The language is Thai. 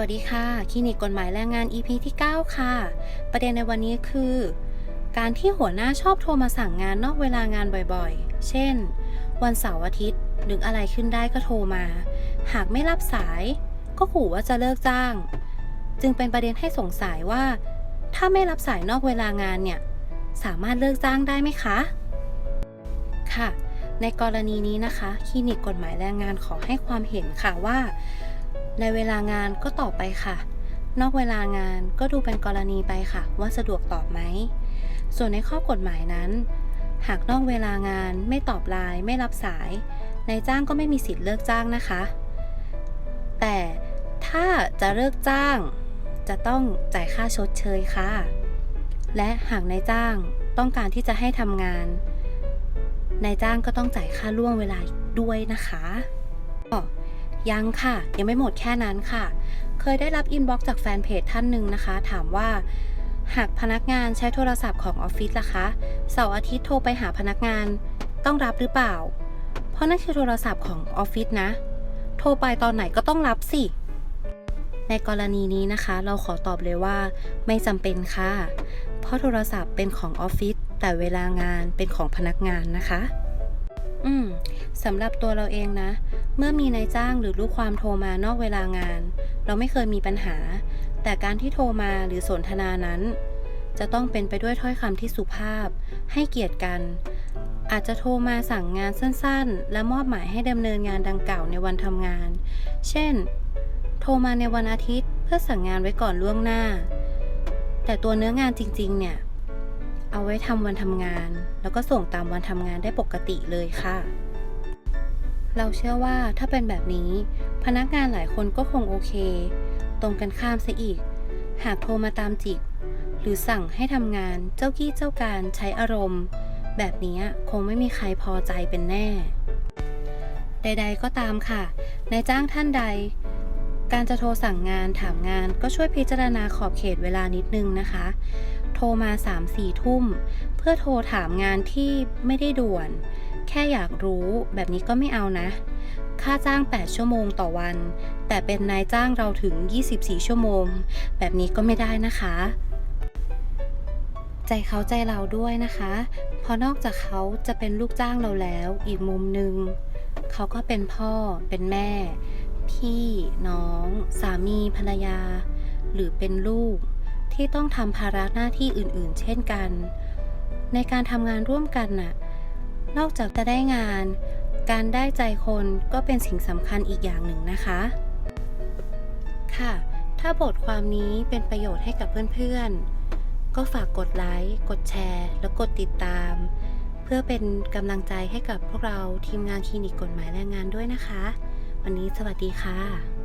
วัสดีค่ะ คลินิกกฎหมายแรงงาน EP ที่ 9 ค่ะ ประเด็นในวันนี้คือ การที่หัวหน้าชอบโทรมาสั่งงานนอกเวลางานบ่อยๆ เช่น วันเสาร์อาทิตย์นึกอะไรขึ้นได้ก็โทรมา หากไม่รับสาย ก็ขู่ว่าจะเลิกจ้าง จึงเป็นประเด็นให้สงสัยว่า ถ้าไม่รับสายนอกเวลางานเนี่ย สามารถเลิกจ้างได้ไหมคะ ค่ะ ในกรณีนี้นะคะ คลินิกกฎหมายแรงงานขอให้ความเห็นค่ะว่า ในเวลางานก็ตอบไปค่ะ นอกเวลางานก็ดูเป็นกรณีไปค่ะ ว่าสะดวกตอบไหม ส่วนในข้อกฎหมายนั้น หากนอกเวลางานไม่ตอบไลน์ไม่รับสายนายจ้างก็ไม่มีสิทธิ์เลิกจ้างนะคะ แต่ถ้าจะเลิกจ้าง จะต้องจ่ายค่าชดเชยค่ะ และหากนายจ้างต้องการที่จะให้ทำงานนายจ้างก็ต้องจ่ายค่าล่วงเวลาด้วยนะคะ ยังค่ะ ยังไม่หมดแค่นั้นค่ะ เคยได้รับอินบ็อกซ์จากแฟนเพจท่านหนึ่งนะคะ ถามว่า หากพนักงานใช้โทรศัพท์ของออฟฟิศล่ะคะเสาร์อาทิตย์โทรไปหาพนักงานต้องรับหรือเปล่า เพราะนั่นคือโทรศัพท์ของออฟฟิศนะ โทรไปตอนไหนก็ต้องรับสิ ในกรณีนี้นะคะ เราขอตอบเลยว่า ไม่จำเป็นค่ะ เพราะโทรศัพท์เป็นของออฟฟิศแต่เวลางานเป็นของพนักงานนะคะ อืมสำหรับตัวเราเองนะ เมื่อมีนายจ้างหรือลูกความโทรมานอกเวลางาน เราไม่เคยมีปัญหา แต่การที่โทรมาหรือสนทนานั้น จะต้องเป็นไปด้วยถ้อยคำที่สุภาพ ให้เกียรติกัน อาจจะโทรมาสั่งงานสั้นๆ และมอบหมายให้ดำเนินงานดังกล่าวในวันทำงาน เช่น โทรมาในวันอาทิตย์เพื่อสั่งงานไว้ก่อนล่วงหน้า แต่ตัวเนื้องานจริงๆ เนี่ย เอาไว้ทำวันทำงาน แล้วก็ส่งตามวันทำงานได้ปกติเลยค่ะ เราเชื่อว่าถ้าเป็นแบบนี้พนักงานหลายคนก็คงโอเค ตรงกันข้ามซะอีก หากโทรมาตามจิก หรือสั่งให้ทำงานเจ้ากี้เจ้าการใช้อารมณ์ แบบนี้คงไม่มีใครพอใจเป็นแน่ ใด ๆ ก็ตามค่ะนายจ้างท่านใด การจะโทรสั่งงานถามงานก็ช่วยพิจารณาขอบเขตเวลานิดนึงนะคะ โทรมา 3-4 ทุ่ม เพื่อโทรถามงานที่ไม่ได้ด่วน แค่อยากรู้แบบนี้ก็ไม่เอานะ ค่าจ้าง 8 ชั่วโมงต่อวัน แต่เป็นนายจ้างเราถึง 24 ชั่วโมง แบบนี้ก็ไม่ได้นะคะ ใจเขาใจเราด้วยนะคะ เพราะนอกจากเขาจะเป็นลูกจ้างเราแล้วอีกมุมหนึ่งเขาก็เป็นพ่อเป็นแม่ พี่น้อง สามีภรรยา หรือเป็นลูกที่ต้องทำภาระหน้าที่อื่นๆ เช่นกัน ในการทำงานร่วมกันน่ะ นอกจากจะได้งาน การได้ใจคนก็เป็นสิ่งสำคัญอีกอย่างหนึ่งนะคะ ค่ะ ถ้าบทความนี้เป็นประโยชน์ให้กับเพื่อนๆ ก็ฝากกดไลค์ กดแชร์ และกดติดตาม เพื่อเป็นกำลังใจให้กับพวกเราทีมงานคลินิกกฎหมายแรงงานด้วยนะคะ วันนี้สวัสดีค่ะ